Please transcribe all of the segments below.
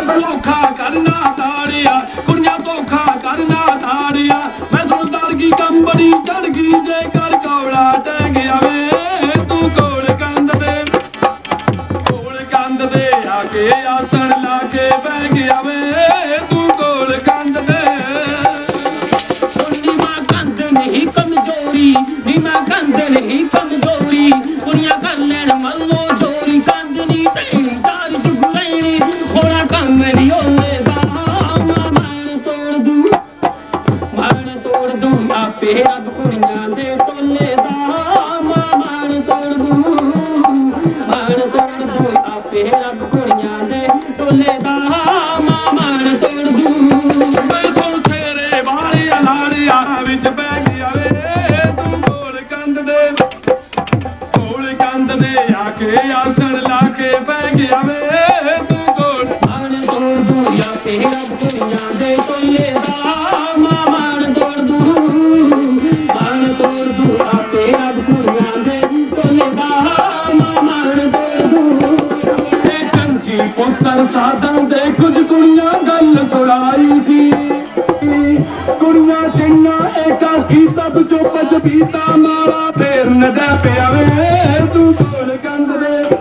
ਰੱਬ ਕਰਨਾ ਤਾੜਿਆ ਕੁੜੀਆਂ ਧੋਖਾ ਕਰਨਾ ਤਾੜਿਆ ਮੈਂ ਸੁਣਦਾਰ ਕੀ ਕੰਬੜੀ ਚੜ ਗਈ ਜੇ ਕਰ ਕੌੜਾ ਟਹਿ ਗਿਆ ਵੇ, ਤੂੰ ਕੋਲ ਕੰਧ ਦੇ ਕੋਲ ਕੰਧ ਦੇ ਆ ਕੇ ਆਸਣ ਲਾ ਕੇ ਬਹਿ ਗਿਆ ਵੇ। ਤੇਰੇ ਵਾਲਿਆ ਲਾੜਿਆ ਵਿੱਚ ਬਹਿ ਗਿਆ ਵੇ। ਤੂੰ ਕੋਲ ਕੰਧ ਦੇ ਕੋਲ ਕੰਧ ਦੇ ਚੰਚੀ ਪੁੱਤਰ ਸਾਧਨ ਦੇ ਕੁਝ ਕੁੜੀਆਂ ਗੱਲ ਸੁਣਾਈ ਸੀ। ਕੁੜੀਆਂ ਚਿੰਨਾ ਏਕਾ ਕੀ ਸਭ ਚੋਂ ਮਾਰਾ ਫੇਰ ਨਦਾ ਪਿਆ ਵੇ। ਤੂੰ ਕੋਲ ਕੰਧ ਦੇ,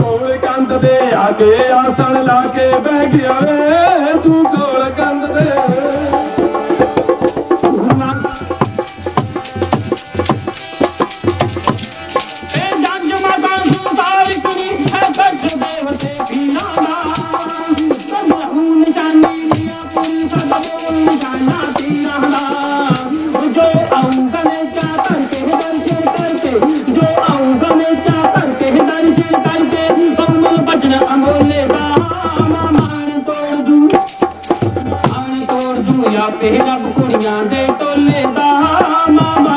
ਕੋਲ ਕੰਧ ਦੇ ਆ ਕੇ ਆਸਣ ਲਾ ਕੇ ਬਹਿ ਗਿਆ ਵੇ। ਤੂੰ ਕੋਲ ਕੰਧ ਦੇ। ਕਰਕੇ ਕਮਲ ਬਚਨ ਅਮੋਲੇ ਦਾ ਮਾਂ